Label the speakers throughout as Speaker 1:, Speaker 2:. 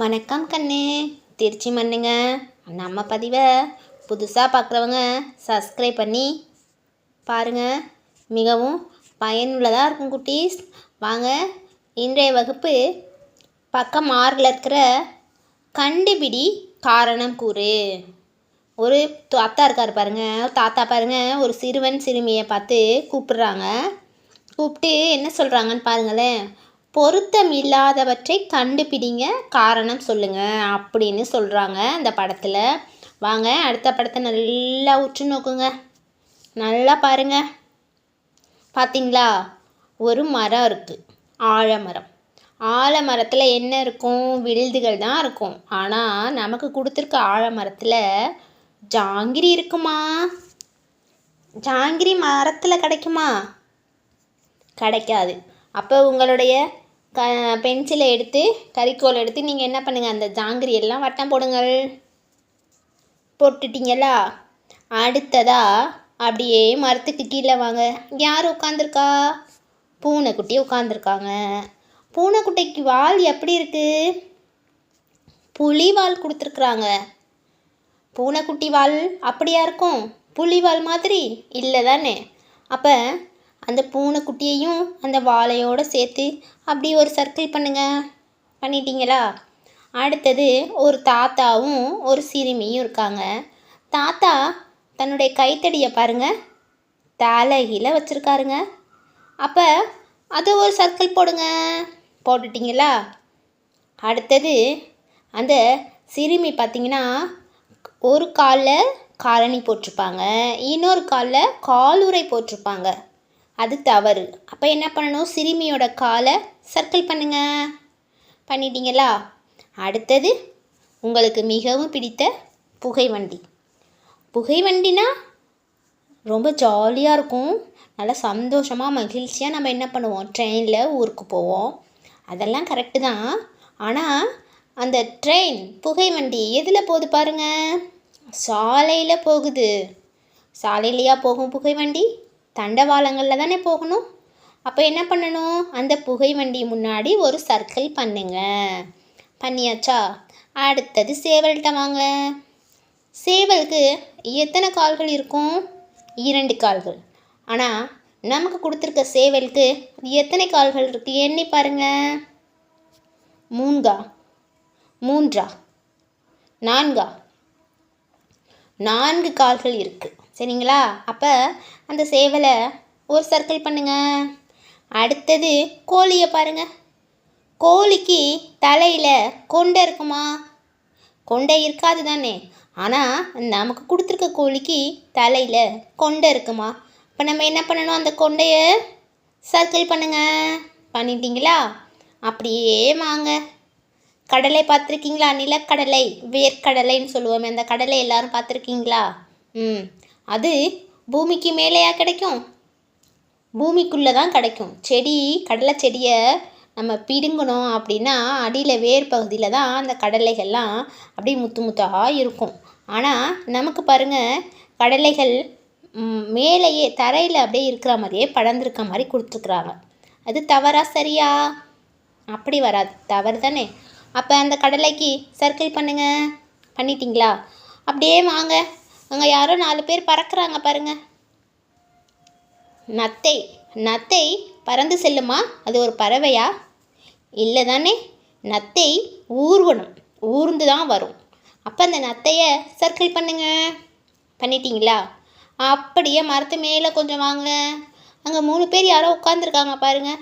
Speaker 1: வணக்கம் கண்ணு. திருச்சி மண்ணுங்க. நம்ம பதிவை புதுசாக பார்க்குறவங்க சப்ஸ்கிரைப் பண்ணி பாருங்கள் மிகவும் பயனுள்ளதாக இருக்கும் குட்டீஸ். வாங்க இன்றைய வகுப்பு பக்கம் ஆறில் இருக்கிற கண்டுபிடி காரணம் கூறு. ஒரு தாத்தா இருக்கார் பாருங்கள் தாத்தா பாருங்கள் ஒரு சிறுவன் சிறுமியை பார்த்து கூப்பிடுறாங்க. கூப்பிட்டு என்ன சொல்கிறாங்கன்னு பாருங்களேன். பொருத்தம் இல்லாதவற்றை கண்டுபிடிங்க. காரணம் சொல்லுங்கள் அப்படின்னு சொல்கிறாங்க அந்த படத்தில். வாங்க அடுத்த படத்தை நல்லா உற்று நோக்குங்க. நல்லா பாருங்க. பார்த்தீங்களா ஒரு மரம் இருக்குது ஆழமரம் ஆலமரத்தில் என்ன இருக்கும்? விழுதுகள் தான் இருக்கும். ஆனால் நமக்கு கொடுத்துருக்க ஆழமரத்தில் ஜாங்கிரி இருக்குமா? ஜாங்கிரி மரத்தில் கிடைக்குமா? கிடைக்காது. அப்போ உங்களுடைய க பென்சிலை எடுத்து கறிக்கோல் எடுத்து நீங்கள் என்ன பண்ணுங்கள் அந்த ஜாங்கிரி எல்லாம் வட்டம் போடுங்கள். போட்டுட்டீங்களா? அடுத்ததா அப்படியே மரத்துக்கு கீழே வாங்க. யார் உட்காந்துருக்கா பூனைக்குட்டி உட்காந்துருக்காங்க பூனைக்குட்டிக்கு வால் எப்படி இருக்குது புலி வால் கொடுத்துருக்குறாங்க. பூனைக்குட்டி வால் அப்படியா இருக்கும்? புலி வால் மாதிரி? இல்லை தானே. அப்போ அந்த பூனைக்குட்டியையும் அந்த வாழையோடு சேர்த்து அப்படி ஒரு சர்க்கிள் பண்ணுங்க. பண்ணிட்டீங்களா? அடுத்தது ஒரு தாத்தாவும் ஒரு சிறுமியும் இருக்காங்க. தாத்தா தன்னுடைய கைத்தடியை பாருங்கள் தலைகீழ வச்சுருக்காருங்க. அப்போ அதை ஒரு சர்க்கிள் போடுங்க. போட்டுட்டிங்களா? அடுத்தது அந்த சிறுமி பார்த்தீங்கன்னா ஒரு காலில் காலணி போட்டிருப்பாங்க. இன்னொரு காலில் காலுறை போட்டிருப்பாங்க. அது தவறு. அப்போ என்ன பண்ணணும்? சிறுமியோட காலை சர்க்கிள் பண்ணுங்க. பண்ணிட்டீங்களா? அடுத்தது உங்களுக்கு மிகவும் பிடித்த புகை வண்டி. புகை வண்டினா ரொம்ப ஜாலியாக இருக்கும். நல்லா சந்தோஷமாக மகிழ்ச்சியாக நம்ம என்ன பண்ணுவோம்? ட்ரெயினில் ஊருக்கு போவோம். அதெல்லாம் கரெக்டு தான். ஆனால் அந்த ட்ரெயின் புகை வண்டி எதில் போகுது பாருங்கள் சாலையில் போகுது. சாலையிலையா போகும் புகை வண்டி? தண்டவாளங்களில் தானே போகணும்? அப்போ என்ன பண்ணணும்? அந்த புகை வண்டி முன்னாடி ஒரு சர்க்கிள் பண்ணுங்க. பண்ணியாச்சா? அடுத்தது சேவல்கிட்ட வாங்க. சேவலுக்கு எத்தனை கால்கள் இருக்கும்? இரண்டு கால்கள். ஆனால் நமக்கு கொடுத்துருக்க சேவலுக்கு எத்தனை கால்கள் இருக்குது எண்ணி பாருங்க. மூன்கா. மூன்றா? நான்கா? நான்கு கால்கள் இருக்குது சரிங்களா? அப்போ அந்த சேவலை ஒரு சர்க்கிள் பண்ணுங்கள் அடுத்தது கோழியை பாருங்கள் கோழிக்கு தலையில் கொண்டை இருக்குமா? கொண்டை இருக்காது தானே. ஆனால் நமக்கு கொடுத்துருக்க கோழிக்கு தலையில் கொண்டை இருக்குமா? இப்போ நம்ம என்ன பண்ணணும்? அந்த கொண்டையை சர்க்கிள் பண்ணுங்க. பண்ணிட்டீங்களா? அப்படியே வாங்க. கடலை பார்த்துருக்கீங்களா? நிலக்கடலை வேர்க்கடலைன்னு சொல்லுவோமே அந்த கடலை எல்லாரும் பார்த்துருக்கீங்களா? ம். அது பூமிக்கு மேலேயா கிடைக்கும்? பூமிக்குள்ளே தான் கிடைக்கும். செடி கடலை செடியை நம்ம பிடுங்கணும் அப்படின்னா அடியில் வேர் பகுதியில் தான் அந்த கடலைகள்லாம் அப்படியே முத்து முத்தாக இருக்கும். ஆனால் நமக்கு பாருங்கள் கடலைகள் மேலேயே தரையில் அப்படியே இருக்கிற மாதிரியே படர்ந்துருக்க மாதிரி கொடுத்துருக்குறாங்க. அது தவறா சரியா? அப்படி வராது. தவறு தானே? அப்போ அந்த கடலைக்கு சர்க்கிள் பண்ணுங்கள் பண்ணிட்டீங்களா? அப்படியே வாங்க. அங்கே யாரோ நாலு பேர் பறக்கிறாங்க பாருங்க. நத்தை நத்தை பறந்து செல்லுமா? அது ஒரு பறவையா? இல்லை தானே நத்தை ஊர்வணும் ஊர்ந்து தான் வரும். அப்போ அந்த நத்தையை சர்க்கிள் பண்ணுங்க. பண்ணிட்டீங்களா? அப்படியே மரத்து மேலே கொஞ்சம் வாங்க. அங்கே மூணு பேர் யாரோ உட்காந்துருக்காங்க பாருங்க.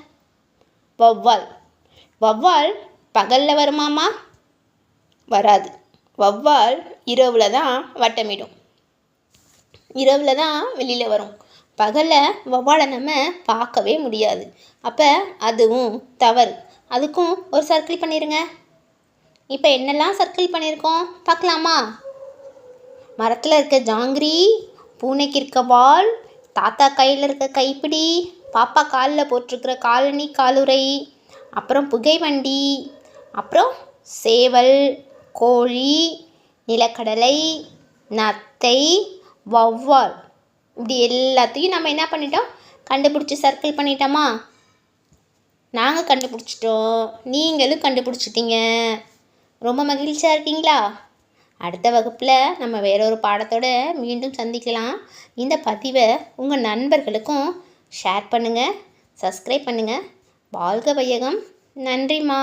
Speaker 1: வவ்வால் வவ்வால் பகலில் வருமாமா வராது. வவ்வால் இரவில் தான் வட்டமிடும். இரவில் தான் வெளியில் வரும். பகலில் வவ்வாலை நம்ம பார்க்கவே முடியாது. அப்போ அதுவும் தவறு. அதுக்கும் ஒரு சர்க்கிள் பண்ணிடுங்க இப்போ என்னெல்லாம் சர்க்கிள் பண்ணியிருக்கோம் பார்க்கலாமா? மரத்தில் இருக்க ஜாங்கிரி பூனைக்கு இருக்க வால் தாத்தா கையில் இருக்க கைப்பிடி பாப்பா காலில் போட்டிருக்கிற காலனி காலுறை அப்புறம் புகை வண்டி அப்புறம் சேவல் கோழி நிலக்கடலை நத்தை வௌவால். இப்படி எல்லாத்தையும் நம்ம என்ன பண்ணிட்டோம்? கண்டுபிடிச்சி சர்க்கிள் பண்ணிட்டோமா? நாங்கள் கண்டுபிடிச்சிட்டோம். நீங்களும் கண்டுபிடிச்சிட்டீங்க. ரொம்ப மகிழ்ச்சியாக இருக்கீங்களா? அடுத்த வகுப்பில் நம்ம வேறொரு பாடத்தோட மீண்டும் சந்திக்கலாம். இந்த பதிவை உங்கள் நண்பர்களுக்கும் ஷேர் பண்ணுங்கள் சப்ஸ்கிரைப் பண்ணுங்கள் வாழ்க வையகம். நன்றிம்மா.